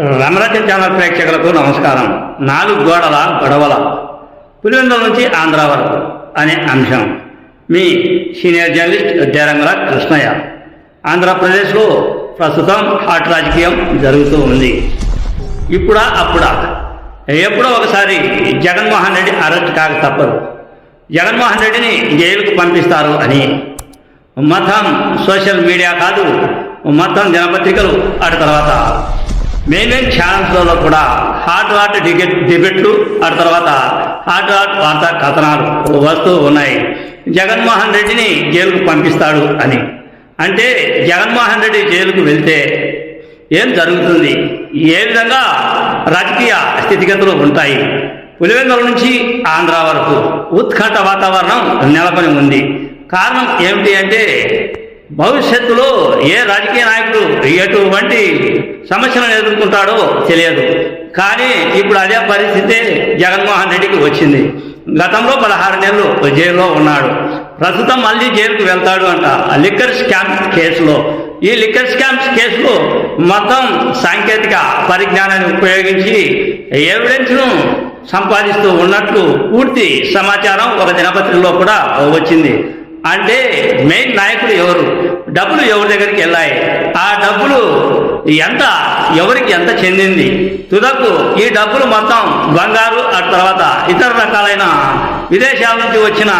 రమరచన channel ప్రేక్షకులకు నమస్కారం. నాలుగు గోడల గొడవల. పులివెందుల నుంచి ఆంధ్ర వరకు అనే అంశం. మీ సీనియర్ జర్నలిస్ట్ ఉద్యారంగుల కృష్ణయ్య. ఆంధ్రప్రదేశ్లో ప్రస్తుతం హాట్ రాజకీయం జరుగుతూ ఉంది. ఇప్పుడా అప్పుడా? ఎప్పుడో ఒకసారి జగన్మోహన్ రెడ్డి అరెస్ట్ కాక తప్పదు. జగన్మోహన్ రెడ్డిని జైలుకు పంపిస్తారు అని. మొత్తం సోషల్ మీడియా కాదు మొత్తం దినపత్రికలు అటు తర్వాత. మెయిన్ ఛానల్స్లలో కూడా హాట్ హాట్ డిబెట్ డిబెట్లు ఆ తర్వాత హాట్ హాట్ వార్తా కథనాలు వస్తూ ఉన్నాయి. జగన్మోహన్ రెడ్డిని జైలుకు పంపిస్తాడు అని. అంటే జగన్మోహన్ రెడ్డి జైలుకు వెళ్తే ఏం జరుగుతుంది? ఏ విధంగా రాజకీయ స్థితిగతులు ఉంటాయి? పులివెందుల నుంచి ఆంధ్ర వరకు ఉత్కట వాతావరణం నెలకొని ఉంది. కారణం ఏమిటి అంటే భవిష్యత్తులో ఏ రాజకీయ నాయకుడు ఎటువంటి సమస్యలను ఎదుర్కొంటాడో తెలియదు. కానీ ఇప్పుడు అదే పరిస్థితి జగన్మోహన్ రెడ్డికి వచ్చింది. గతంలో పదహారు నెలలు జైల్లో ఉన్నాడు. ప్రస్తుతం మళ్ళీ జైలుకు వెళ్తాడు అంట. ఆ లిక్కర్ స్కామ్ కేసులో. ఈ లిక్కర్ స్కామ్స్ కేసులో మొత్తం సాంకేతిక పరిజ్ఞానాన్ని ఉపయోగించి ఎవిడెన్స్ను సంపాదిస్తూ ఉన్నట్లు పూర్తి సమాచారం ఒక దినపత్రికలో కూడా వచ్చింది. అంటే మెయిన్ నాయకుడు ఎవరు? డబ్బులు ఎవరి దగ్గరికి వెళ్ళాయి? ఆ డబ్బులు ఎంత? ఎవరికి ఎంత చెందింది? తుదకు ఈ డబ్బులు మొత్తం బంగారు ఆ తర్వాత ఇతర రకాలైన విదేశాల నుంచి వచ్చిన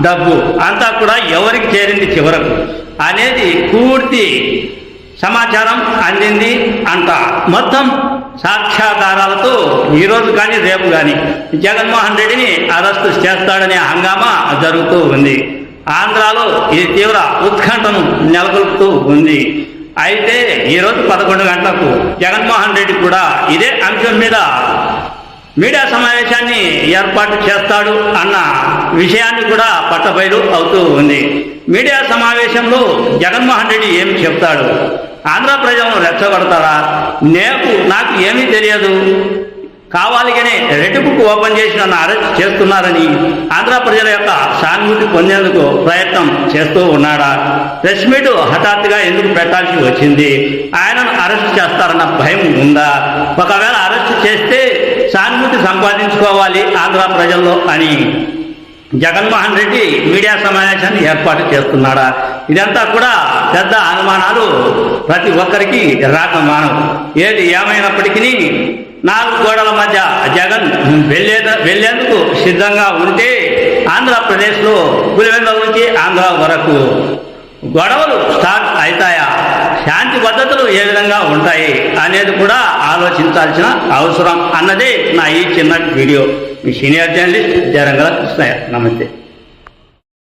డబ్బు అంతా కూడా ఎవరికి చేరింది చివరకు? అనేది పూర్తి సమాచారం అందింది అంట. మొత్తం సాక్ష్యాధారాలతో ఈరోజు కానీ రేపు కానీ జగన్మోహన్ రెడ్డిని అరెస్టు చేస్తాడనే హంగామా జరుగుతూ ఉంది. ఆంధ్రాలో ఇది తీవ్ర ఉత్కంఠను నెలకొల్పుతూ ఉంది. అయితే ఈరోజు పదకొండు గంటలకు జగన్మోహన్ రెడ్డి కూడా ఇదే అంశం మీద మీడియా సమావేశాన్ని ఏర్పాటు చేస్తాడు అన్న విషయాన్ని కూడా పట్టబయలు అవుతూ ఉంది. మీడియా సమావేశంలో జగన్మోహన్ రెడ్డి ఏమి చెప్తాడు? ఆంధ్ర ప్రజలను రెచ్చగొడతారా? నేను నాకు ఏమీ తెలియదు. కావాలిగానే రెడ్ బుక్ ఓపెన్ చేసి నన్ను అరెస్ట్ చేస్తున్నారని ఆంధ్ర ప్రజల యొక్క సానుభూతి పొందేందుకు ప్రయత్నం చేస్తూ ఉన్నాడా? ప్రెస్ మీట్ హఠాత్తుగా ఎందుకు పెట్టాల్సి వచ్చింది? ఆయనను అరెస్ట్ చేస్తారన్న భయం ఉందా? ఒకవేళ అరెస్ట్ చేస్తే సానుభూతి సంపాదించుకోవాలి ఆంధ్ర ప్రజల్లో అని జగన్మోహన్ రెడ్డి మీడియా సమావేశాన్ని ఏర్పాటు చేస్తున్నాడా? ఇదంతా కూడా పెద్ద అనుమానాలు ప్రతి ఒక్కరికి రాక మానవు. ఏది ఏమైనప్పటికీ నాలుగు గోడల మధ్య జగన్ వెళ్ళే వెళ్ళేందుకు సిద్ధంగా ఉంటే ఆంధ్రప్రదేశ్లో పులివెందుల నుంచి ఆంధ్ర వరకు గొడవలు స్టార్ట్ అవుతాయా? శాంతి పద్ధతులు ఏ విధంగా ఉంటాయి అనేది కూడా ఆలోచించాల్సిన అవసరం అన్నదే నా ఈ చిన్న వీడియో. మీ సీనియర్ జర్నలిస్ట్ జరంగల కృష్ణయ్య. నమస్తే.